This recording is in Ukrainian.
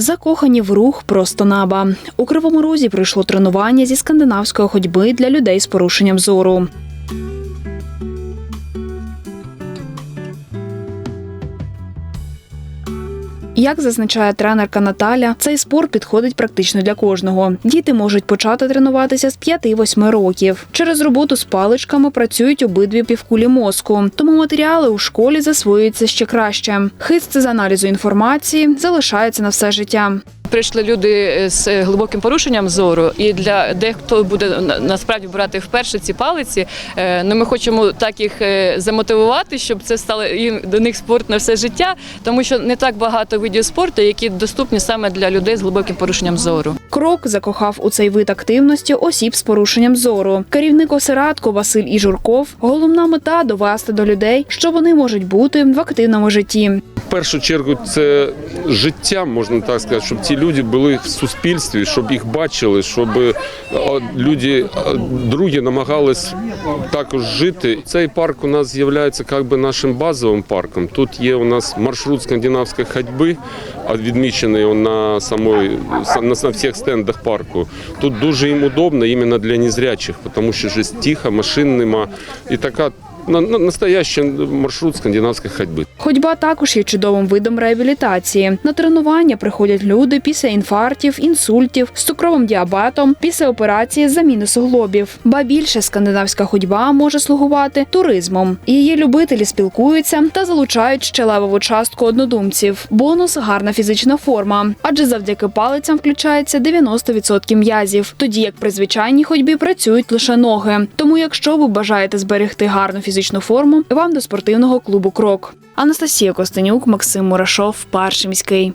Закохані в рух просто наба. У Кривому Розі пройшло тренування зі скандинавської ходьби для людей з порушенням зору. Як зазначає тренерка Наталя, цей спорт підходить практично для кожного. Діти можуть почати тренуватися з 5-8 років. Через роботу з паличками працюють обидві півкулі мозку, тому матеріали у школі засвоюються ще краще. Хист з аналізу інформації залишається на все життя. Прийшли люди з глибоким порушенням зору, і для дехто буде насправді брати вперше ці палиці. е, Ну ми хочемо так їх е, замотивувати, щоб це стало їм до них спорт на все життя, тому що не так багато видів спорту, які доступні саме для людей з глибоким порушенням зору. Крок закохав у цей вид активності осіб з порушенням зору. Керівник осередку Василь Іжурков. Головна мета довести до людей, що вони можуть бути в активному житті. Першу чергу це життя, можна так сказати, щоб ці люди були в суспільстві, щоб їх бачили, щоб е, люди е, другі намагались також жити. Цей парк у нас з'являється як би нашим базовим парком. Тут є у нас маршрут скандинавської ходьби, відмічений на самої на всіх стендах парку. Тут дуже їм удобно іменно для незрячих, тому що ж тихо, машин нема і така. На- на- Настоящий маршрут скандинавської ходьби. Ходьба також є чудовим видом реабілітації. На тренування приходять люди після інфарктів, інсультів, з цукровим діабетом, після операції з заміни суглобів. Ба більше скандинавська ходьба може слугувати туризмом. Її любителі спілкуються та залучають щелевову частку однодумців. Бонус гарна фізична форма, адже завдяки палицям включається 90% м'язів, тоді як при звичайній ходьбі працюють лише ноги. Тому, якщо ви бажаєте зберегти гарну фізичну форму, вам до спортивного клубу Крок. Анастасія Костенюк, Максим Мурашов, Паршимський.